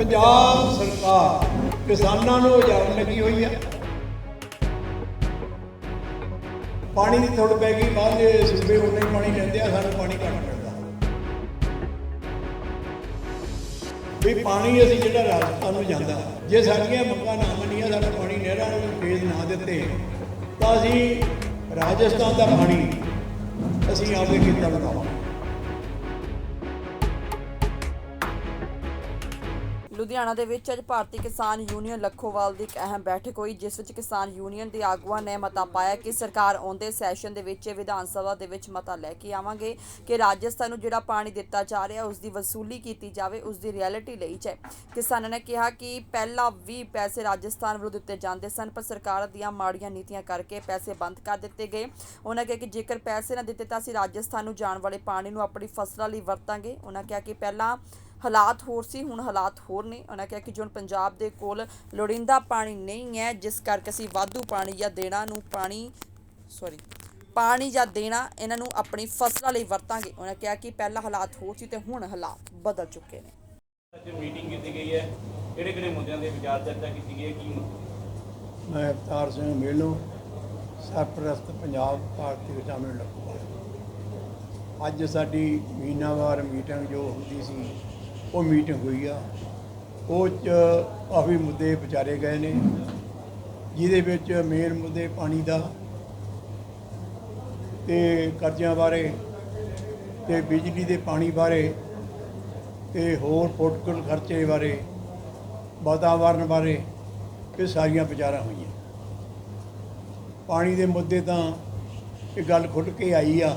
ਪੰਜਾਬ ਸਰਕਾਰ ਕਿਸਾਨਾਂ ਨੂੰ ਉਜਾੜਨ ਲੱਗੀ ਹੋਈ ਹੈ ਪਾਣੀ ਦੀ ਥੋੜ ਪੈ ਗਈ, ਬਾਅਦ ਬਾਹਰਲੇ ਸੂਬੇ ਉਹਨੇ ਪਾਣੀ ਲੈਂਦੇ ਆ, ਸਾਨੂੰ ਪਾਣੀ ਘੱਟ ਮਿਲਦਾ। ਵੀ ਪਾਣੀ ਅਸੀਂ ਜਿਹੜਾ ਰਾਜਸਥਾਨ ਨੂੰ ਜਾਂਦਾ, ਜੇ ਸਾਡੀਆਂ ਮੰਗਾਂ ਨਾ ਮੰਨੀਆਂ, ਸਾਡਾ ਪਾਣੀ ਨਹਿਰਾਂ ਨੂੰ ਫੇਜ਼ ਨਾ ਦਿੱਤੇ, ਤਾਂ ਅਸੀਂ ਰਾਜਸਥਾਨ ਦਾ ਪਾਣੀ ਅਸੀਂ ਆਪਦੇ ਖੇਤਾਂ ਨੂੰ ਲੁਧਿਆਣਾ ਦੇ ਵਿੱਚ ਅੱਜ ਭਾਰਤੀ ਕਿਸਾਨ ਯੂਨੀਅਨ ਲੱਖੋਵਾਲ ਦੀ ਇੱਕ ਅਹਿਮ ਬੈਠਕ ਹੋਈ, ਜਿਸ ਵਿੱਚ ਕਿਸਾਨ ਯੂਨੀਅਨ ਦੇ ਆਗੂਆਂ ਨੇ ਮਤਾ ਪਾਇਆ ਕਿ ਸਰਕਾਰ ਆਉਂਦੇ ਸੈਸ਼ਨ ਦੇ ਵਿੱਚ ਵਿਧਾਨ ਸਭਾ ਦੇ ਵਿੱਚ ਮਤਾ ਲੈ ਕੇ ਆਵਾਂਗੇ ਕਿ ਰਾਜਸਥਾਨ ਨੂੰ ਜਿਹੜਾ ਪਾਣੀ ਦਿੱਤਾ ਜਾ ਰਿਹਾ, ਉਸ ਦੀ ਵਸੂਲੀ ਕੀਤੀ ਜਾਵੇ, ਉਸ ਦੀ ਰਿਐਲਿਟੀ ਲਈ ਜਾਏ ਕਿਸਾਨਾਂ ਨੇ ਕਿਹਾ ਕਿ ਪਹਿਲਾਂ ਵੀ ਪੈਸੇ ਰਾਜਸਥਾਨ ਵੱਲੋਂ ਦਿੱਤੇ ਜਾਂਦੇ ਸਨ, ਪਰ ਸਰਕਾਰ ਦੀਆਂ ਮਾੜੀਆਂ ਨੀਤੀਆਂ ਕਰਕੇ ਪੈਸੇ ਬੰਦ ਕਰ ਦਿੱਤੇ ਗਏ। ਉਹਨਾਂ ਕਿਹਾ ਕਿ ਜੇਕਰ ਪੈਸੇ ਨਾ ਦਿੱਤੇ ਤਾਂ ਅਸੀਂ ਰਾਜਸਥਾਨ ਨੂੰ ਜਾਣ ਵਾਲੇ ਪਾਣੀ ਨੂੰ ਆਪਣੀ ਫਸਲਾਂ ਲਈ ਵਰਤਾਂਗੇ। ਉਹਨਾਂ ਕਿਹਾ ਕਿ ਪਹਿਲਾਂ ਹਾਲਾਤ ਹੋਰ ਸੀ ਹੁਣ ਹਾਲਾਤ ਹੋਰ ਨੇ। ਉਹਨਾਂ ਕਿਹਾ ਕਿ ਜੋ ਹੁਣ ਪੰਜਾਬ ਦੇ ਕੋਲ ਲੋੜੀਂਦਾ ਪਾਣੀ ਨਹੀਂ ਹੈ ਜਿਸ ਕਰਕੇ ਅਸੀਂ ਵਾਧੂ ਪਾਣੀ ਜਾਂ ਦੇਣਾ ਨੂੰ ਪਾਣੀ ਸੌਰੀ ਪਾਣੀ ਜਾਂ ਦੇਣਾ ਇਹਨਾਂ ਨੂੰ ਆਪਣੀ ਫਸਲਾਂ ਲਈ ਵਰਤਾਂਗੇ। ਉਹਨਾਂ ਕਿਹਾ ਕਿ ਪਹਿਲਾਂ ਹਾਲਾਤ ਹੋਰ ਸੀ ਤੇ ਹੁਣ ਹਾਲਾਤ ਬਦਲ ਚੁੱਕੇ ਨੇ। ਅੱਜ ਮੀਟਿੰਗ ਕੀਤੀ ਗਈ ਹੈ। ਕਿਹੜੇ ਕਿਹੜੇ ਮੁੱਦਿਆਂ ਦੇ ਵਿਚਾਰ ਚਰਚਾ ਕੀਤੀ ਗਈ ਹੈ? ਕੀ ਮੁੱਦੇ? ਮੈਂ ਅਵਤਾਰ ਸਿੰਘ ਮੇਲੋ ਸਰਪ੍ਰਸਤ ਪੰਜਾਬ ਭਾਰਤੀ ਅੱਜ ਸਾਡੀ ਮਹੀਨਾਵਾਰ ਮੀਟਿੰਗ ਜੋ ਹੁੰਦੀ ਸੀ ਉਹ ਮੀਟਿੰਗ ਹੋਈ ਆ। ਉਹ 'ਚ ਕਾਫੀ ਮੁੱਦੇ ਵਿਚਾਰੇ ਗਏ ਨੇ ਜਿਹਦੇ ਵਿੱਚ ਮੇਨ ਮੁੱਦੇ ਪਾਣੀ ਦਾ ਤੇ ਕਰਜ਼ਿਆਂ ਬਾਰੇ ਤੇ ਬਿਜਲੀ ਦੇ ਪਾਣੀ ਬਾਰੇ ਤੇ ਹੋਰ ਪੋਲੀਟੀਕਲ ਖਰਚੇ ਬਾਰੇ ਵਾਤਾਵਰਨ ਬਾਰੇ ਇਹ ਸਾਰੀਆਂ ਵਿਚਾਰਾਂ ਹੋਈਆਂ। ਪਾਣੀ ਦੇ ਮੁੱਦੇ ਤਾਂ ਇਹ ਗੱਲ ਖੁੱਲ ਕੇ ਆਈ ਆ।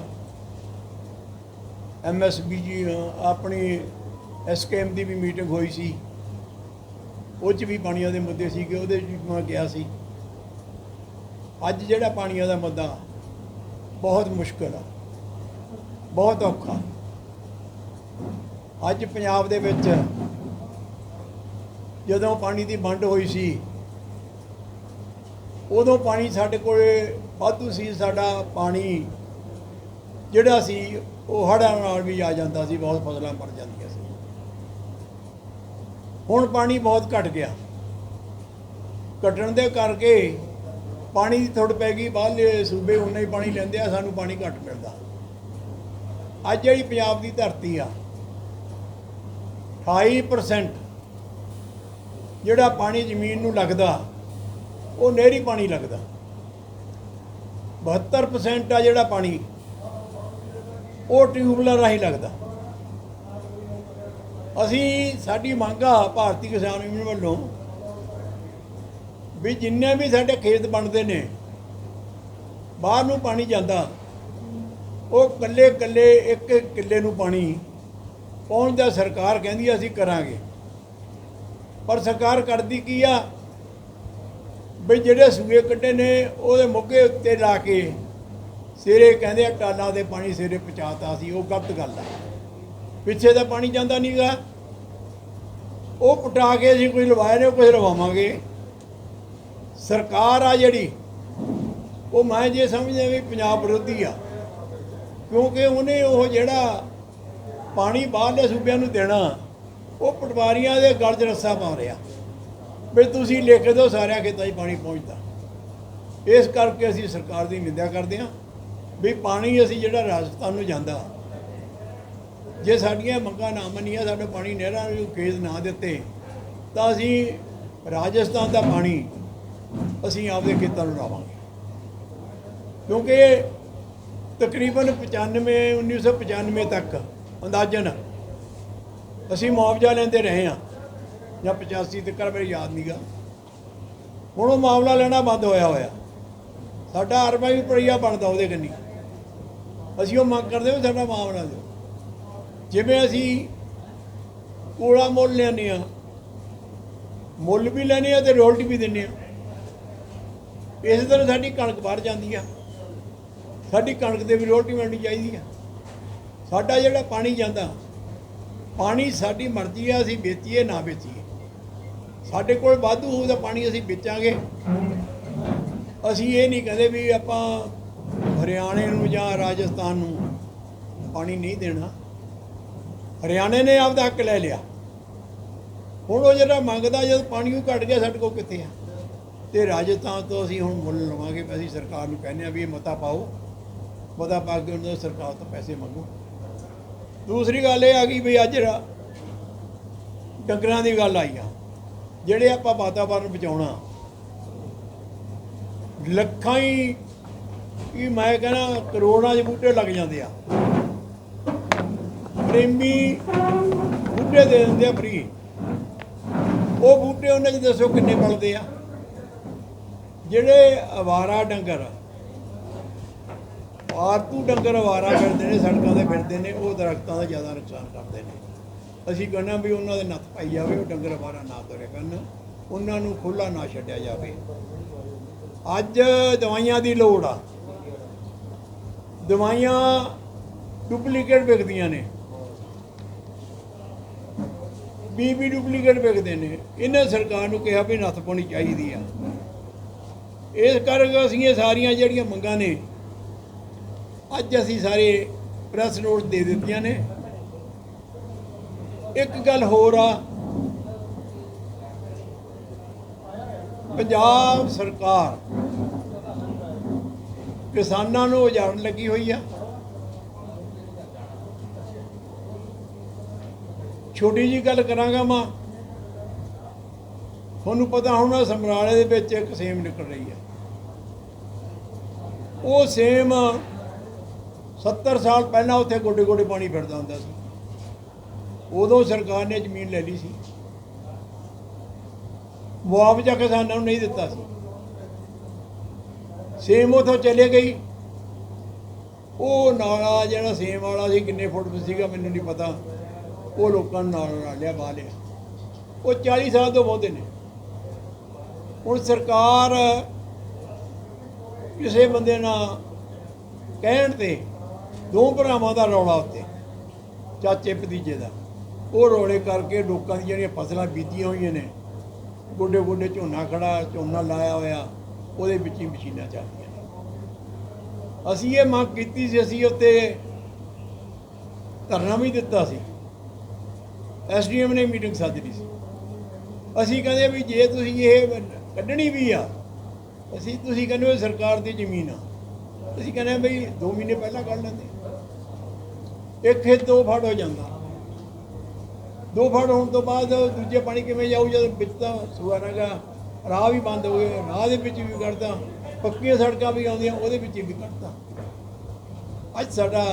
ਐਮਐਸਬੀ ਜੀ ਅ, ਆਪਣੀ ਐਸਕੇਐਮ ਦੀ ਵੀ ਮੀਟਿੰਗ ਹੋਈ ਸੀ। ਉਹ 'ਚ ਵੀ ਪਾਣੀਆਂ ਦੇ ਮੁੱਦੇ ਸੀਗੇ, ਉਹਦੇ 'ਚ ਵੀ ਮੈਂ ਗਿਆ ਸੀ। ਅੱਜ ਜਿਹੜਾ ਪਾਣੀਆਂ ਦਾ ਮੁੱਦਾ, ਬਹੁਤ ਮੁਸ਼ਕਲ ਆ। ਬਹੁਤ ਔਖਾ। ਅੱਜ ਪੰਜਾਬ ਦੇ ਵਿੱਚ ਜਦੋਂ ਪਾਣੀ ਦੀ ਵੰਡ ਹੋਈ ਸੀ, ਉਦੋਂ ਪਾਣੀ ਸਾਡੇ ਕੋਲੇ ਵਾਧੂ ਸੀ, ਸਾਡਾ ਪਾਣੀ ਜਿਹੜਾ ਸੀ, ਉਹ ਹੜ੍ਹਾਂ ਨਾਲ ਵੀ ਆ ਜਾਂਦਾ ਸੀ, ਬਹੁਤ ਫਸਲਾਂ ਮਰ ਜਾਂਦੀਆਂ ਸੀ। ਹੁਣ ਪਾਣੀ ਬਹੁਤ ਘਟ ਗਿਆ। ਘਟਣ ਦੇ ਕਰਕੇ ਪਾਣੀ ਦੀ ਥੋੜ ਪੈ ਗਈ, ਬਾਹਰਲੇ ਸੂਬੇ ਉਨਾ ਹੀ ਪਾਣੀ ਲੈਂਦੇ ਆ, ਸਾਨੂੰ ਪਾਣੀ ਘੱਟ ਮਿਲਦਾ। ਅੱਜ ਜਿਹੜੀ ਪੰਜਾਬ ਦੀ ਧਰਤੀ ਆ 28% ਜਿਹੜਾ ਪਾਣੀ ਜ਼ਮੀਨ ਨੂੰ ਲੱਗਦਾ, ਉਹ ਨਹਿਰੀ ਪਾਣੀ ਲੱਗਦਾ। 72% ਆ ਜਿਹੜਾ ਪਾਣੀ, ਉਹ ਟਿਊਬਵੈੱਲ ਰਾਹੀਂ ਲੱਗਦਾ। ਅਸੀਂ ਸਾਡੀ ਮੰਗ ਆ ਭਾਰਤੀ ਕਿਸਾਨ ਯੂਨੀਅਨ ਵੱਲੋਂ ਵੀ ਜਿੰਨੇ ਵੀ ਸਾਡੇ ਖੇਤ ਬਣਦੇ ਨੇ, ਬਾਹਰ ਨੂੰ ਪਾਣੀ ਜਾਂਦਾ, ਉਹ ਕੱਲੇ ਕੱਲੇ ਇੱਕ ਕਿੱਲੇ ਨੂੰ ਪਾਣੀ ਪਹੁੰਚਦਾ ਸਰਕਾਰ ਕਹਿੰਦੀ ਆ, ਅਸੀਂ ਕਰਾਂਗੇ। ਪਰ ਸਰਕਾਰ ਕਰਦੀ ਕੀ ਆ? ਵੀ ਜਿਹੜੇ ਸੂਏ ਕੱਢੇ ਨੇ, ਉਹਦੇ ਮੁੱਗੇ ਉੱਤੇ ਲਾ ਕੇ ਸਿਰੇ ਕਹਿੰਦੇ ਆ, ਟਾਲਾਂ ਦੇ ਪਾਣੀ ਸਿਰੇ ਪਹੁੰਚਾਤਾ ਸੀ, ਉਹ ਗਲਤ ਗੱਲ ਆ। ਪਿੱਛੇ ਦਾ ਪਾਣੀ ਜਾਂਦਾ ਨਹੀਂਗਾ ਉਹ ਪਟਾ ਕੇ ਅਸੀਂ ਕੋਈ ਲਵਾਏ ਨੇ, ਉਹ ਲਵਾਵਾਂਗੇ। ਸਰਕਾਰ ਆ ਜਿਹੜੀ, ਉਹ ਮੈਂ ਜੇ ਸਮਝਦੇ ਵੀ ਪੰਜਾਬ ਵਿਰੋਧੀ ਆ, ਕਿਉਂਕਿ ਉਹਨੇ ਉਹ ਜਿਹੜਾ ਪਾਣੀ ਬਾਹਰਲੇ ਸੂਬਿਆਂ ਨੂੰ ਦੇਣਾ, ਉਹ ਪਟਵਾਰੀਆਂ ਦੇ ਗਲ 'ਚ ਰੱਸਾ ਪਾ ਰਿਹਾ। ਵੀ ਤੁਸੀਂ ਲਿਖ ਦਿਓ ਸਾਰਿਆਂ ਖੇਤਾਂ 'ਚ ਪਾਣੀ ਪਹੁੰਚਦਾ। ਇਸ ਕਰਕੇ ਅਸੀਂ ਸਰਕਾਰ ਦੀ ਨਿੰਦਿਆ ਕਰਦੇ ਹਾਂ, ਵੀ ਪਾਣੀ ਅਸੀਂ ਜਿਹੜਾ ਰਾਜਸਥਾਨ ਨੂੰ ਜਾਂਦਾ ਜੇ ਸਾਡੀਆਂ ਮੰਗਾਂ ਨਾ ਮੰਨੀਆਂ, ਸਾਡਾ ਪਾਣੀ ਨਹਿਰਾਂ ਨੂੰ ਖੇਤ ਨਾ ਦਿੱਤੇ, ਤਾਂ ਅਸੀਂ ਰਾਜਸਥਾਨ ਦਾ ਪਾਣੀ ਅਸੀਂ ਆਪਦੇ ਖੇਤਾਂ ਨੂੰ ਲਾਵਾਂਗੇ। ਕਿਉਂਕਿ ਤਕਰੀਬਨ 95 1995 ਤੱਕ ਅੰਦਾਜ਼ਨ ਅਸੀਂ ਮੁਆਵਜ਼ਾ ਲੈਂਦੇ ਰਹੇ ਹਾਂ, ਜਾਂ 85 ਤੱਕ ਮੇਰੇ ਯਾਦ ਨਹੀਂਗਾ ਹੁਣ ਉਹ ਮਾਮਲਾ ਲੈਣਾ ਬੰਦ ਹੋਇਆ ਹੋਇਆ। ਸਾਡਾ ਅਰਬਾ ਵੀ ਪੜੀਆ ਬਣਦਾ ਉਹਦੇ ਕੰਨੀ। ਅਸੀਂ ਉਹ ਮੰਗ ਕਰਦੇ ਵੀ ਸਾਡਾ ਮਾਮਲਾ ਦਿਓ। ਜਿਵੇਂ ਅਸੀਂ ਕੋਲਾ ਮੁੱਲ ਲੈਂਦੇ ਆ ਮੁੱਲ ਵੀ ਲੈਂਦੇ ਆ ਤੇ ਰੋਲਟੀ ਵੀ ਦਿੰਦੇ ਆ ਇਸ ਤਰ੍ਹਾਂ ਸਾਡੀ ਕਣਕ ਬਾਹਰ ਜਾਂਦੀ ਆ। ਸਾਡੀ ਕਣਕ ਤੇ ਵੀ ਰੋਲਟੀ ਮਿਲਣੀ ਚਾਹੀਦੀ ਆ। ਸਾਡਾ ਜਿਹੜਾ ਪਾਣੀ ਜਾਂਦਾ, ਪਾਣੀ ਸਾਡੀ ਮਰਜ਼ੀ ਆ, ਅਸੀਂ ਵੇਚੀਏ ਨਾ ਵੇਚੀਏ। ਸਾਡੇ ਕੋਲ ਵਾਧੂ ਹੋਊ ਪਾਣੀ ਅਸੀਂ ਵੇਚਾਂਗੇ। ਅਸੀਂ ਇਹ ਨਹੀਂ ਕਹਿੰਦੇ ਵੀ ਆਪਾਂ ਹਰਿਆਣੇ ਨੂੰ ਜਾਂ ਰਾਜਸਥਾਨ ਨੂੰ ਪਾਣੀ ਨਹੀਂ ਦੇਣਾ। ਹਰਿਆਣੇ ਨੇ ਆਪਦਾ ਹੱਕ ਲੈ ਲਿਆ। ਹੁਣ ਉਹ ਜਿਹੜਾ ਮੰਗਦਾ, ਜਦ ਪਾਣੀ ਉਹ ਘਟ ਗਿਆ, ਸਾਡੇ ਕੋਲ ਕਿੱਥੇ ਆ? ਤੇ ਰਾਜਸਥਾਨ ਤੋਂ ਅਸੀਂ ਹੁਣ ਮੁੱਲ ਲਵਾਂਗੇ। ਵੀ ਅਸੀਂ ਸਰਕਾਰ ਨੂੰ ਕਹਿੰਦੇ ਆ ਵੀ ਇਹ ਮਤਾ ਪਾਓ। ਮਤਾ ਪਾ ਕੇ ਉਹਨਾਂ ਤੋਂ ਸਰਕਾਰ ਤੋਂ ਪੈਸੇ ਮੰਗੋ। ਦੂਸਰੀ ਗੱਲ ਇਹ ਆ ਗਈ ਵੀ ਅੱਜ ਡੰਗਰਾਂ ਦੀ ਗੱਲ ਆਈ ਆ। ਜਿਹੜੇ ਆਪਾਂ ਵਾਤਾਵਰਨ ਬਚਾਉਣਾ, ਲੱਖਾਂ ਹੀ ਇਹ ਮੈਂ ਕਹਿੰਦਾ ਕਰੋੜਾਂ ਦੇ ਬੂਟੇ ਲੱਗ ਜਾਂਦੇ ਆ। ਪ੍ਰੇਮੀ ਬੂਟੇ ਦੇ ਦਿੰਦੇ ਆ ਫ੍ਰੀ ਉਹ ਬੂਟੇ ਉਹਨਾਂ 'ਚ ਦੱਸੋ ਕਿੰਨੇ ਮਿਲਦੇ ਆ? ਜਿਹੜੇ ਅਵਾਰਾ ਡੰਗਰ ਪਾਲਤੂ ਡੰਗਰ ਅਵਾਰਾ ਫਿਰਦੇ ਨੇ, ਸੜਕਾਂ ਤੇ ਫਿਰਦੇ ਨੇ, ਉਹ ਦਰਖਤਾਂ ਦਾ ਜ਼ਿਆਦਾ ਨੁਕਸਾਨ ਕਰਦੇ ਨੇ। ਅਸੀਂ ਕਹਿੰਦੇ ਵੀ ਉਹਨਾਂ ਦੇ ਨੱਥ ਪਾਈ ਜਾਵੇ, ਉਹ ਡੰਗਰ ਅਵਾਰਾ ਨਾ ਤੁਰੇ ਕਰਨ, ਉਹਨਾਂ ਨੂੰ ਖੁੱਲਾ ਨਾ ਛੱਡਿਆ ਜਾਵੇ। ਅੱਜ ਦਵਾਈਆਂ ਦੀ ਲੋੜ ਆ। ਦਵਾਈਆਂ ਡੁਪਲੀਕੇਟ ਵਿਕਦੀਆਂ ਨੇ। ਬੀ ਵੀ ਡੁਪਲੀਕੇਟ ਵਿਕਦੇ ਨੇ। ਇਹਨਾਂ ਸਰਕਾਰ ਨੂੰ ਕਿਹਾ ਵੀ ਨੱਥ ਪਾਉਣੀ ਚਾਹੀਦੀ ਆ। ਇਸ ਕਰਕੇ ਅਸੀਂ ਇਹ ਸਾਰੀਆਂ ਜਿਹੜੀਆਂ ਮੰਗਾਂ ਨੇ, ਅੱਜ ਅਸੀਂ ਸਾਰੇ ਪ੍ਰੈਸ ਨੋਟ ਦੇ ਦਿੱਤੀਆਂ ਨੇ। ਇੱਕ ਗੱਲ ਹੋਰ ਆ, ਪੰਜਾਬ ਸਰਕਾਰ ਕਿਸਾਨਾਂ ਨੂੰ ਉਜਾੜਨ ਲੱਗੀ ਹੋਈ ਆ। ਛੋਟੀ ਜੀ ਗੱਲ ਕਰਾਂਗਾ ਮੈਂ। ਤੁਹਾਨੂੰ ਪਤਾ ਹੋਣਾ ਸਮਰਾਲੇ ਦੇ ਵਿੱਚ ਇੱਕ ਸੇਮ ਨਿਕਲ ਰਹੀ ਹੈ। ਉਹ ਸੇਮ 70 ਸਾਲ ਪਹਿਲਾਂ ਉੱਥੇ ਗੋਡੇ ਗੋਡੇ ਪਾਣੀ ਫਿਰਦਾ ਹੁੰਦਾ ਸੀ। ਉਦੋਂ ਸਰਕਾਰ ਨੇ ਜ਼ਮੀਨ ਲੈ ਲਈ ਸੀ। ਮੁਆਵਜ਼ਾ ਕਿਸਾਨਾਂ ਨੂੰ ਨਹੀਂ ਦਿੱਤਾ ਸੀ। ਸੇਮ ਉਥੋਂ ਚਲੇ ਗਈ। ਉਹ ਨਾਲਾ ਜਿਹੜਾ ਸੇਮ ਵਾਲਾ ਸੀ, ਕਿੰਨੇ ਫੁੱਟ ਸੀਗਾ ਮੈਨੂੰ ਨਹੀਂ ਪਤਾ। ਉਹ ਲੋਕਾਂ ਨੇ ਨਾਲ ਲਾ ਲਿਆ ਬਾਹ ਲਿਆ। ਉਹ 40 ਸਾਲ ਤੋਂ ਬਹੁਤੇ ਨੇ। ਹੁਣ ਸਰਕਾਰ ਕਿਸੇ ਬੰਦੇ ਨਾਲ ਕਹਿਣ ਤੇ ਦੋ ਭਰਾਵਾਂ ਦਾ ਰੌਲਾ ਉੱਤੇ, ਚਾਚੇ ਭਤੀਜੇ ਦਾ। ਉਹ ਰੌਲੇ ਕਰਕੇ ਲੋਕਾਂ ਦੀਆਂ ਜਿਹੜੀਆਂ ਫਸਲਾਂ ਬੀਜੀਆਂ ਹੋਈਆਂ ਨੇ ਗੋਡੇ ਗੋਡੇ ਝੋਨਾ ਖੜਾ, ਝੋਨਾ ਲਾਇਆ ਹੋਇਆ, ਉਹਦੇ ਵਿੱਚ ਹੀ ਮਸ਼ੀਨਾਂ ਚੱਲਦੀਆਂ ਨੇ। ਅਸੀਂ ਇਹ ਮੰਗ ਕੀਤੀ ਸੀ, ਅਸੀਂ ਉੱਤੇ ਧਰਨਾ ਵੀ ਦਿੱਤਾ ਸੀ। ਐਸਡੀਐਮ ਨੇ ਮੀਟਿੰਗ ਸੱਦ ਲਈ ਸੀ। ਅਸੀਂ ਕਹਿੰਦੇ ਵੀ ਜੇ ਤੁਸੀਂ ਇਹ ਕੱਢਣੀ ਵੀ ਆ, ਅਸੀਂ ਤੁਸੀਂ ਕਹਿੰਦੇ ਹੋ ਸਰਕਾਰ ਦੀ ਜ਼ਮੀਨ ਆ। ਅਸੀਂ ਕਹਿੰਦੇ ਬਈ 2 ਮਹੀਨੇ ਪਹਿਲਾਂ ਕੱਢ ਲੈਂਦੇ। ਇੱਕ ਖੇਤ ਦੋ ਫੜ ਹੋ ਜਾਂਦਾ। ਦੋ ਫੜ ਹੋਣ ਤੋਂ ਬਾਅਦ ਦੂਜੇ ਪਾਣੀ ਕਿਵੇਂ ਜਾਊ ਜਦ ਵਿੱਚ ਤਾਂ ਸੁਆਰਾਗਾ ਰਾਹ ਵੀ ਬੰਦ ਹੋ ਗਏ ਰਾਹ ਦੇ ਵਿੱਚ ਵੀ ਕੱਢਦਾ, ਪੱਕੀਆਂ ਸੜਕਾਂ ਵੀ ਆਉਂਦੀਆਂ, ਉਹਦੇ ਵਿੱਚ ਵੀ ਕੱਢਦਾ। ਅੱਜ ਸਾਡਾ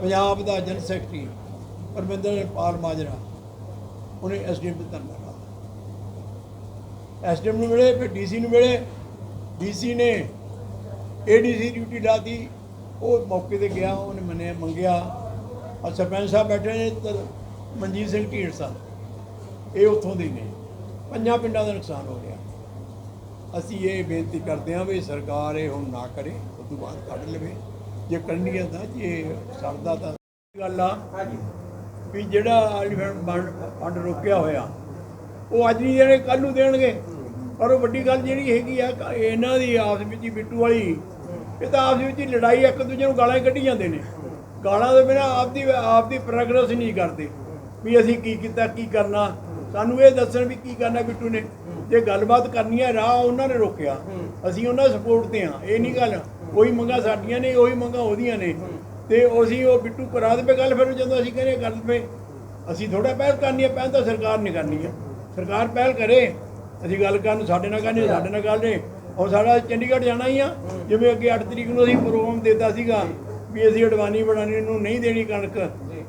ਪੰਜਾਬ ਦਾ ਜਨ ਸੈਕਟਰੀ ਪਰਮਿੰਦਰ ਪਾਲ ਮਾਜਰਾ, ਉਹਨੇ ਐਸਡੀਐਮ ਤੇ ਧਰਨਾ ਲਾਇਆ ਐਸਡੀਐਮ ਨੂੰ ਮਿਲੇ, ਫਿਰ ਡੀਸੀ ਨੂੰ ਮਿਲੇ। ਡੀਸੀ ਨੇ ਏਡੀਸੀ ਡਿਊਟੀ ਲਾਤੀ। ਉਹ ਮੌਕੇ ਤੇ ਗਿਆ, ਉਹਨੇ ਮੰਨਿਆ, ਮੰਗਿਆ। ਔਰ ਸਰਪੰਚ ਸਾਹਿਬ ਬੈਠੇ ਨੇ ਮਨਜੀਤ ਸਿੰਘ ਢੀਂਡਸਾ ਇਹ ਉੱਥੋਂ ਦੇ ਨੇ। ਪੰਜਾਂ ਪਿੰਡਾਂ ਦਾ ਨੁਕਸਾਨ ਹੋ ਗਿਆ। ਅਸੀਂ ਇਹ ਬੇਨਤੀ ਕਰਦੇ ਹਾਂ ਵੀ ਸਰਕਾਰ ਇਹ ਹੁਣ ਨਾ ਕਰੇ, ਉਸ ਤੋਂ ਬਾਅਦ ਕੱਢ ਲਵੇ। ਜੇ ਕਰਨੀ ਹੈ ਤਾਂ ਜੇ ਸਰਦਾ ਤਾਂ ਗੱਲ ਆ ਵੀ ਜਿਹੜਾ ਐਲੀਫੈਂਟ ਬੰਡ ਫੰਡ ਰੋਕਿਆ ਹੋਇਆ, ਉਹ ਅੱਜ ਨਹੀਂ ਦੇਣੇ ਕੱਲ ਨੂੰ ਦੇਣਗੇ। ਪਰ ਉਹ ਵੱਡੀ ਗੱਲ ਜਿਹੜੀ ਹੈਗੀ ਆ ਇਹਨਾਂ ਦੀ ਆਪਸ ਵਿੱਚ ਹੀ ਬਿੱਟੂ ਵਾਲੀ, ਇਹ ਤਾਂ ਆਪਸ ਵਿੱਚ ਹੀ ਲੜਾਈ ਇੱਕ ਦੂਜੇ ਨੂੰ ਗਾਲਾਂ ਕੱਢੀ ਜਾਂਦੇ ਨੇ। ਗਾਲਾਂ ਦੇ ਬਿਨਾ ਆਪਦੀ ਆਪਦੀ ਪ੍ਰੋਗਰੈਸ ਨਹੀਂ ਕਰਦੇ। ਵੀ ਅਸੀਂ ਕੀ ਕੀਤਾ, ਕੀ ਕਰਨਾ? ਸਾਨੂੰ ਇਹ ਦੱਸਣ ਵੀ ਕੀ ਕਰਨਾ ਬਿੱਟੂ ਨੇ। ਜੇ ਗੱਲਬਾਤ ਕਰਨੀ ਹੈ ਰਾਹ ਉਹਨਾਂ ਨੇ ਰੋਕਿਆ। ਅਸੀਂ ਉਹਨਾਂ ਸਪੋਰਟ ਤੇ ਆ। ਇਹ ਨਹੀਂ ਗੱਲ ਉਹੀ ਮੰਗਾ ਸਾਡੀਆਂ ਨੇ, ਉਹੀ ਮੰਗਾ ਉਹਦੀਆਂ ਨੇ। ਤੇ ਅਸੀਂ ਉਹ ਬਿੱਟੂ ਕਰਾ ਦੇਵੇ ਗੱਲ ਫਿਰ ਜਦੋਂ ਅਸੀਂ ਕਹਿੰਦੇ ਕਰ ਦੇਵੇ ਅਸੀਂ ਥੋੜਾ ਪਹਿਲ ਕਰਨੀ ਹੈ ਪਹਿਲ ਤਾਂ ਸਰਕਾਰ ਨੇ ਕਰਨੀ ਹੈ ਸਰਕਾਰ ਪਹਿਲ ਕਰੇ, ਅਸੀਂ ਗੱਲ ਕਰਨ ਸਾਡੇ ਨਾਲ ਕਰਨੀ ਸਾਡੇ ਨਾਲ ਗੱਲ ਨੇ ਹੁਣ ਸਾਡਾ ਚੰਡੀਗੜ੍ਹ ਜਾਣਾ ਹੀ ਆ। ਜਿਵੇਂ ਅੱਗੇ 8 ਤਰੀਕ ਨੂੰ ਅਸੀਂ ਪ੍ਰੋਗਰਾਮ ਦਿੱਤਾ ਸੀਗਾ ਵੀ ਅਸੀਂ ਅਡਵਾਨੀ ਬਣਾਣੀ ਨੂੰ ਨਹੀਂ ਦੇਣੀ ਕਣਕ,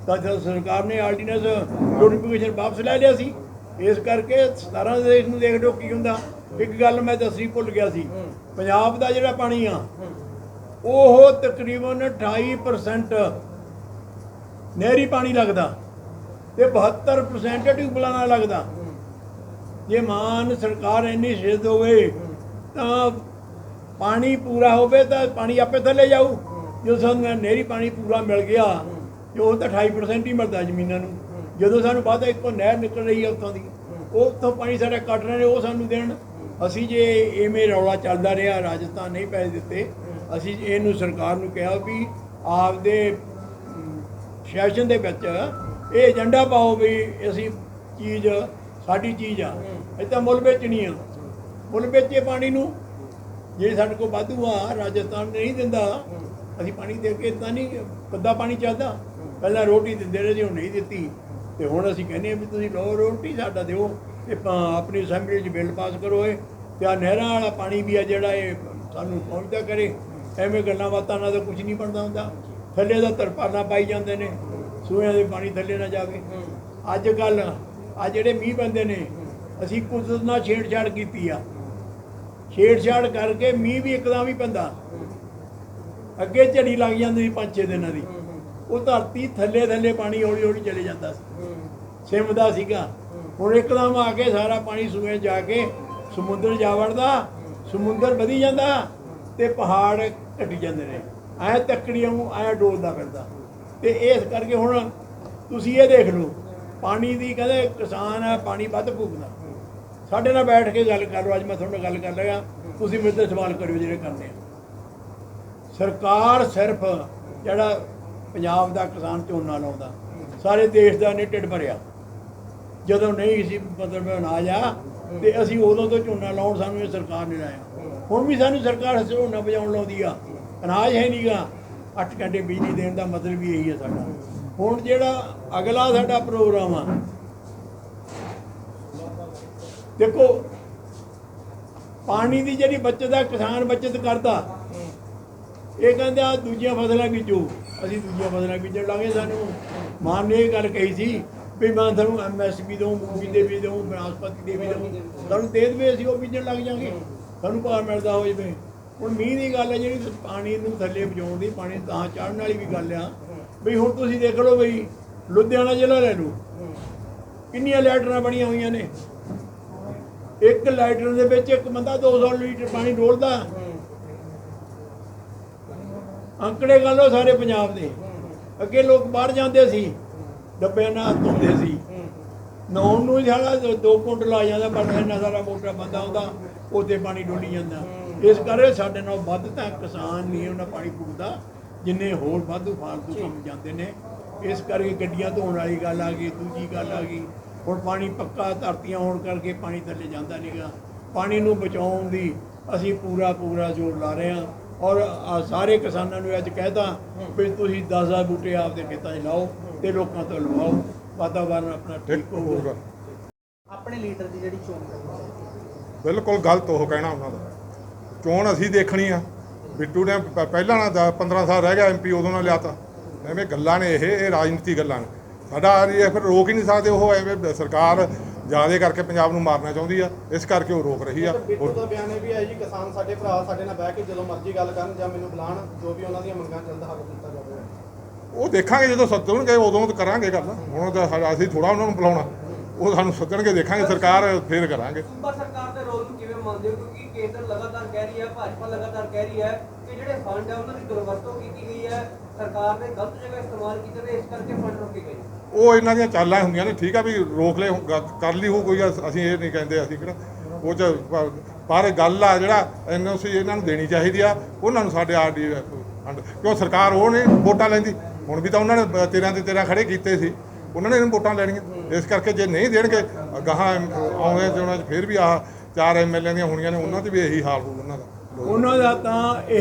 ਤਾਂ ਜਦ ਸਰਕਾਰ ਨੇ ਆਰਡੀਨੈਂਸ ਨੋਟੀਫਿਕੇਸ਼ਨ ਵਾਪਸ ਲੈ ਲਿਆ ਸੀ। ਇਸ ਕਰਕੇ 17 ਦੇਸ਼ ਨੂੰ ਦੇਖ ਲਓ ਕੀ ਹੁੰਦਾ। ਇੱਕ ਗੱਲ ਮੈਂ ਦੱਸਣੀ ਭੁੱਲ ਗਿਆ ਸੀ। ਪੰਜਾਬ ਦਾ ਜਿਹੜਾ ਪਾਣੀ ਆ ਉਹ ਤਕਰੀਬਨ 28% ਨਹਿਰੀ ਪਾਣੀ ਲੱਗਦਾ ਤੇ 72% ਟਿਊਬਲਾਂ ਨਾਲ ਲੱਗਦਾ। ਜੇ ਮਾਨ ਸਰਕਾਰ ਇੰਨੀ ਸਿੱਧ ਹੋਵੇ ਤਾਂ ਪਾਣੀ ਪੂਰਾ ਹੋਵੇ ਤਾਂ ਪਾਣੀ ਆਪੇ ਥੱਲੇ ਜਾਊ। ਜੋ ਸਾਨੂੰ ਨਹਿਰੀ ਪਾਣੀ ਪੂਰਾ ਮਿਲ ਗਿਆ, ਤੇ ਉਹ ਤਾਂ 28% ਹੀ ਮਿਲਦਾ ਜ਼ਮੀਨਾਂ ਨੂੰ। ਜਦੋਂ ਸਾਨੂੰ ਬਾਅਦ ਇੱਕੋ ਨਹਿਰ ਨਿਕਲ ਰਹੀ ਹੈ ਉੱਥੋਂ ਦੀ, ਉਹ ਉੱਥੋਂ ਪਾਣੀ ਸਾਡਾ ਕੱਟ ਰਹੇ ਨੇ, ਉਹ ਸਾਨੂੰ ਦੇਣ। ਅਸੀਂ ਜੇ ਐਵੇਂ ਰੌਲਾ ਚੱਲਦਾ ਰਿਹਾ, ਰਾਜਸਥਾਨ ਨਹੀਂ ਪੈਸੇ ਦਿੱਤੇ ਅਸੀਂ ਇਹਨੂੰ ਸਰਕਾਰ ਨੂੰ ਕਿਹਾ ਵੀ ਆਪਦੇ ਸੈਸ਼ਨ ਦੇ ਵਿੱਚ ਇਹ ਏਜੰਡਾ ਪਾਓ ਵੀ ਅਸੀਂ ਚੀਜ਼, ਸਾਡੀ ਚੀਜ਼ ਆ। ਇਹ ਤਾਂ ਮੁੱਲ ਵੇਚਣੀ ਆ। ਮੁੱਲ ਵੇਚੇ ਪਾਣੀ ਨੂੰ। ਜੇ ਸਾਡੇ ਕੋਲ ਵਾਧੂ ਆ, ਰਾਜਸਥਾਨ ਨਹੀਂ ਦਿੰਦਾ, ਅਸੀਂ ਪਾਣੀ ਦੇ ਕੇ ਤਾਂ ਨਹੀਂ ਕੱਦਾ ਪਾਣੀ ਚੱਲਦਾ। ਪਹਿਲਾਂ ਰੋਟੀ ਦਿੰਦੇ ਰਹੇ ਜੀ ਹੁਣ ਨਹੀਂ ਦਿੱਤੀ। ਤੇ ਹੁਣ ਅਸੀਂ ਕਹਿੰਦੇ ਆ ਵੀ ਤੁਸੀਂ ਲਓ ਰੋਟੀ ਸਾਡਾ ਦਿਓ। ਇਹ ਆਪਣੀ ਅਸੈਂਬਲੀ 'ਚ ਬਿੱਲ ਪਾਸ ਕਰੋ ਇਹ। ਤੇ ਆ ਨਹਿਰਾਂ ਵਾਲਾ ਪਾਣੀ ਵੀ ਆ ਜਿਹੜਾ ਇਹ ਸਾਨੂੰ ਪਹੁੰਚਦਾ ਕਰੇ। ਐਵੇਂ ਗੱਲਾਂ ਬਾਤਾਂ ਨਾਲ ਤਾਂ ਕੁਝ ਨਹੀਂ ਬਣਦਾ ਹੁੰਦਾ। ਥੱਲੇ ਦਾ ਤਰਪਾਲਾਂ ਪਾਈ ਜਾਂਦੇ ਨੇ ਸੂਇਆਂ ਦੇ ਪਾਣੀ ਥੱਲੇ ਨਾ ਜਾਵੇ ਅੱਜ ਕੱਲ ਆ ਜਿਹੜੇ ਮੀਂਹ ਪੈਂਦੇ ਨੇ ਅਸੀਂ ਕੁਦਰਤ ਨਾਲ ਛੇੜਛਾੜ ਕੀਤੀ ਆ। ਛੇੜਛਾੜ ਕਰਕੇ ਮੀਂਹ ਵੀ ਇੱਕਦਮ ਹੀ ਪੈਂਦਾ। ਅੱਗੇ ਝੜੀ ਲੱਗ ਜਾਂਦੀ ਸੀ ਪੰਜ ਛੇ ਦਿਨਾਂ ਦੀ। ਉਹ ਧਰਤੀ ਥੱਲੇ ਥੱਲੇ ਪਾਣੀ ਹੌਲੀ ਹੌਲੀ ਚਲੇ ਜਾਂਦਾ ਸੀ। ਸਿਮਦਾ ਸੀਗਾ। ਹੁਣ ਇੱਕਦਮ ਆ ਕੇ ਸਾਰਾ ਪਾਣੀ ਸੂਏ ਜਾ ਕੇ ਸਮੁੰਦਰ ਜਾ ਵੜਦਾ। ਸਮੁੰਦਰ ਵਧੀ ਜਾਂਦਾ। ਤੇ ਪਹਾੜ ਘਟੀ ਜਾਂਦੇ ਨੇ। ਐ ਤੱਕੜੀਆਂ ਨੂੰ ਐ ਡੋਲਦਾ ਫਿਰਦਾ। ਤੇ ਇਸ ਕਰਕੇ ਹੁਣ ਤੁਸੀਂ ਇਹ ਦੇਖ ਲਓ, ਪਾਣੀ ਦੀ ਕਹਿੰਦੇ ਕਿਸਾਨ ਹੈ ਪਾਣੀ ਵੱਧ ਭੁਗਦਾ ਸਾਡੇ ਨਾਲ ਬੈਠ ਕੇ ਗੱਲ ਕਰ ਲਓ, ਅੱਜ ਮੈਂ ਤੁਹਾਡੇ ਨਾਲ ਗੱਲ ਕਰ ਲਿਆ ਤੁਸੀਂ ਮੇਰੇ ਤੇ ਸਵਾਲ ਕਰਿਓ ਜਿਹੜੇ ਕਰਨੇ ਆ। ਸਰਕਾਰ ਸਿਰਫ ਜਿਹੜਾ ਪੰਜਾਬ ਦਾ ਕਿਸਾਨ ਝੋਨਾ ਲਾਉਂਦਾ, ਸਾਰੇ ਦੇਸ਼ ਦਾ ਨੇ ਢਿੱਡ ਭਰਿਆ। ਜਦੋਂ ਨਹੀਂ ਸੀ, ਮਤਲਬ ਅਨਾਜ ਆ ਤੇ ਅਸੀਂ ਉਦੋਂ ਤੋਂ ਝੋਨਾ ਲਾਉਣ ਸਾਨੂੰ ਇਹ ਸਰਕਾਰ ਨੇ ਲਾਇਆ। ਹੁਣ ਵੀ ਸਾਨੂੰ ਸਰਕਾਰ ਝੋਨਾ ਵਜਾਉਣ ਲਾਉਂਦੀ ਆ। ਅਨਾਜ ਹੈ ਨਹੀਂਗਾ 8 ਘੰਟੇ ਬਿਜਲੀ ਦੇਣ ਦਾ ਮਤਲਬ ਵੀ ਇਹੀ ਹੈ ਸਾਡਾ। ਹੁਣ ਜਿਹੜਾ ਅਗਲਾ ਸਾਡਾ ਪ੍ਰੋਗਰਾਮ ਆ, ਦੇਖੋ, ਪਾਣੀ ਦੀ ਜਿਹੜੀ ਬੱਚਤ ਆ, ਕਿਸਾਨ ਬੱਚਤ ਕਰਦਾ। ਇਹ ਕਹਿੰਦੇ ਦੂਜੀਆਂ ਫਸਲਾਂ ਬੀਜੋ। ਅਸੀਂ ਦੂਜੀਆਂ ਫਸਲਾਂ ਬੀਜਣ ਲੱਗੇ ਸਾਨੂੰ। ਮਾਨ ਨੇ ਇਹ ਗੱਲ ਕਹੀ ਸੀ ਵੀ ਮੈਂ ਤੁਹਾਨੂੰ ਐਮਐਸਪੀ ਦਊਂ ਮੂੰਗੀ ਦੇ ਵੀ ਦਊਂ ਬਨਾਸਪਤੀ ਦੇ ਵੀ ਦਊਂ। ਤੁਹਾਨੂੰ ਦੇ ਦੇਵੇ ਅਸੀਂ, ਉਹ ਬੀਜਣ ਲੱਗ ਜਾਾਂਗੇ। ਸਾਨੂੰ ਭਾਅ ਮਿਲਦਾ ਹੋ ਜਵੇ। ਹੁਣ ਮੀਂਹ ਦੀ ਗੱਲ ਹੈ, ਜਿਹੜੀ ਪਾਣੀ ਨੂੰ ਥੱਲੇ ਪਹੁੰਚਾਉਣ ਦੀ, ਪਾਣੀ ਤਾਂ ਚੜ੍ਹਨ ਵਾਲੀ ਵੀ ਗੱਲ ਆ। ਵੀ ਹੁਣ ਤੁਸੀਂ ਦੇਖ ਲਓ ਬਈ, ਲੁਧਿਆਣਾ ਜ਼ਿਲ੍ਹਾ ਲੈ ਲਓ। ਕਿੰਨੀਆਂ ਲੈਟਰਾਂ ਬਣੀਆਂ ਹੋਈਆਂ ਨੇ। ਇੱਕ ਲੈਟਰ ਦੇ ਵਿੱਚ ਇੱਕ ਬੰਦਾ 200 ਲੀਟਰ ਪਾਣੀ ਡੋਲਦਾ। ਅੰਕੜੇ ਗੱਲ ਉਹ ਸਾਰੇ ਪੰਜਾਬ ਦੇ। ਅੱਗੇ ਲੋਕ ਬਾਹਰ ਜਾਂਦੇ ਸੀ। ਡੱਬਿਆਂ ਨਾਲ ਧੋਂਦੇ ਸੀ। ਨਹਾਉਣ ਨੂੰ ਸਾਲਾ 2 ਕੁਇੰਟਲ ਆ ਜਾਂਦਾ ਪਰ ਇੰਨਾ ਸਾਰਾ ਮੋਟਾ ਬੰਦਾ ਹੁੰਦਾ ਉੱਤੇ ਪਾਣੀ ਡੋਲੀ ਜਾਂਦਾ। ਇਸ ਕਰਕੇ ਸਾਡੇ ਨਾਲ ਵੱਧ ਤਾਂ ਕਿਸਾਨ ਨਹੀਂ ਉਹਨਾਂ ਪਾਣੀ ਪੂਰਦਾ ਜਿੰਨੇ ਹੋਰ ਵਾਧੂ ਫਾਲਤੂ ਕੰਮ ਜਾਂਦੇ ਨੇ। ਇਸ ਕਰਕੇ ਗੱਡੀਆਂ ਧੋਣ ਵਾਲੀ ਗੱਲ ਆ ਗਈ ਦੂਜੀ ਗੱਲ ਆ ਗਈ। ਹੁਣ ਪਾਣੀ ਪੱਕਾ ਧਰਤੀਆਂ ਹੋਣ ਕਰਕੇ ਪਾਣੀ ਥੱਲੇ ਜਾਂਦਾ ਨਹੀਂਗਾ ਪਾਣੀ ਨੂੰ ਬਚਾਉਣ ਦੀ ਅਸੀਂ ਪੂਰਾ ਪੂਰਾ ਜ਼ੋਰ ਲਾ ਰਹੇ ਹਾਂ। ਔਰ ਸਾਰੇ ਕਿਸਾਨਾਂ ਨੂੰ ਅੱਜ ਕਹਿਦਾ ਵੀ ਤੁਸੀਂ 10 ਬੂਟੇ ਆਪਦੇ ਖੇਤਾਂ 'ਚ ਲਾਓ। ਤੇ ਲੋਕਾਂ ਤੋਂ ਲਵਾਓ ਵਾਤਾਵਰਨ ਆਪਣਾ ਠੀਕ ਹੋਊਗਾ। ਆਪਣੇ ਲੀਡਰ ਦੀ ਜਿਹੜੀ ਚੋਣ ਬਿਲਕੁਲ ਗਲਤ ਉਹ ਕਹਿਣਾ ਉਹਨਾਂ ਦਾ। ਚੋਣ ਅਸੀਂ ਦੇਖਣੀ ਆ। ਬਿੱਟੂ ਨੇ ਪਹਿਲਾਂ ਨਾ ਦ- 15 ਸਾਲ ਰਹਿ ਗਿਆ ਐਮਪੀ ਉਦੋਂ ਨਾਲ ਲਿਆਤਾ। ਐਵੇਂ ਗੱਲਾਂ ਨੇ ਇਹ ਇਹ ਰਾਜਨੀਤੀ ਗੱਲਾਂ ਨੇ। ਸਾਡਾ ਇਹ ਫਿਰ ਰੋਕ ਹੀ ਨਹੀਂ ਸਕਦੇ ਉਹ ਐਵੇਂ ਸਰਕਾਰ ਜਿਆਦੇ ਕਰਕੇ ਪੰਜਾਬ ਨੂੰ ਮਾਰਨਾ ਚਾਹੁੰਦੀ ਆ। ਇਸ ਕਰਕੇ ਉਹ ਰੋਕ ਰਹੀ ਆ। ਬਿੱਟੂ ਉਹ- ਦਾ ਬਿਆਨ ਇਹ ਵੀ ਹੈ ਜੀ ਕਿਸਾਨ ਸਾਡੇ ਭਰਾ ਸਾਡੇ ਨਾਲ ਬਹਿ ਕੇ ਜਦੋਂ ਮਰਜ਼ੀ ਗੱਲ ਕਰਨ ਜਾਂ ਮੈਨੂੰ ਬੁਲਾਣ ਜੋ ਵੀ ਉਹਨਾਂ ਦੀਆਂ ਮੰਗਾਂ ਜਲਦ ਹੱਲ ਕੀਤਾ ਜਾਵੇ। ਉਹ ਦੇਖਾਂਗੇ ਜਦੋਂ ਸੱਦਣਗੇ ਉਦੋਂ ਕਰਾਂਗੇ ਗੱਲ। ਹੁਣ ਤਾਂ ਸਾਡਾ- ਅਸੀਂ ਥੋੜਾ ਉਹਨਾਂ ਨੂੰ ਬੁਲਾਉਣਾ। ਉਹ ਸਾਨੂੰ ਸੱਦਣਗੇ ਦੇਖਾਂਗੇ ਸਰਕਾਰ ਫੇਰ ਕਰਾਂਗੇ। ਸੂਬਾ ਸਰਕਾਰ ਦੇ ਰੋਲ ਨੂੰ ਕਿਵੇਂ ਮੰਨਦੇ ਹੋ? ਕਿਉਂਕਿ ਕੇਂਦਰ ਲਗਾਤਾਰ ਕਹਿ ਰਹੀ ਹੈ ਭਾਜਪਾ ਲਗਾਤਾਰ ਕਹਿ ਰਹੀ ਹੈ ਕਿ ਜਿਹੜੇ ਫੰਡ ਹੈ ਉਹਨਾਂ ਦੀ ਦੁਰਵਰਤੋਂ ਕੀਤੀ ਗਈ ਹੈ। ਸਰਕਾਰ ਨੇ ਗਲਤ ਜਗ੍ਹਾ ਇਸਤੇਮਾਲ ਕੀਤੇ ਨੇ ਇਸ ਕਰਕੇ ਫੰਡ ਰੋਕੇ ਗਏ ਉਹ ਇਹਨਾਂ ਦੀਆਂ ਚਾਲਾਂ ਹੁੰਦੀਆਂ ਨੇ ਠੀਕ ਆ ਵੀ ਰੋਕ ਲੈ ਕਰ ਲਈ ਹੋ ਕੋਈ ਅਸ- ਇਹ ਨਹੀਂ ਕਹਿੰਦੇ ਅਸੀਂ ਕਿਹੜਾ। ਉਹ ਚ ਪਰ ਗੱਲ ਆ ਜਿਹੜਾ ਐਨਓਸੀ ਇਹਨਾਂ ਨੂੰ ਦੇਣੀ ਚਾਹੀਦੀ ਆ ਉਹਨਾਂ ਨੂੰ ਸਾਡੇ ਆਰਡੀ ਫੰਡ ਕਿਉਂ ਸਰਕਾਰ ਉਹ ਨਹੀਂ ਵੋਟਾਂ ਲੈਂਦੀ? ਹੁਣ ਵੀ ਤਾਂ ਉਹਨਾਂ ਨੇ 13 ਤੇ 13 ਖੜੇ ਕੀਤੇ ਸੀ। ਉਹਨਾਂ ਨੇ ਇਹਨਾਂ ਵੋਟਾਂ ਲੈਣੀਆਂ। ਇਸ ਕਰਕੇ ਜੇ ਨਹੀਂ ਦੇਣਗੇ ਗਾਹਾਂ ਆਉਂਦੇ ਤੇ ਉਹਨਾਂ 'ਚ ਫਿਰ ਵੀ ਆਹ ਚਾਰ ਐਮਐਲਏ ਦੀਆਂ ਹੋਣੀਆਂ ਨੇ, ਉਹਨਾਂ 'ਤੇ ਵੀ ਇਹੀ ਹਾਲ ਹੋਊ ਉਹਨਾਂ ਦਾ। ਉਹਨਾਂ ਦਾ ਤਾਂ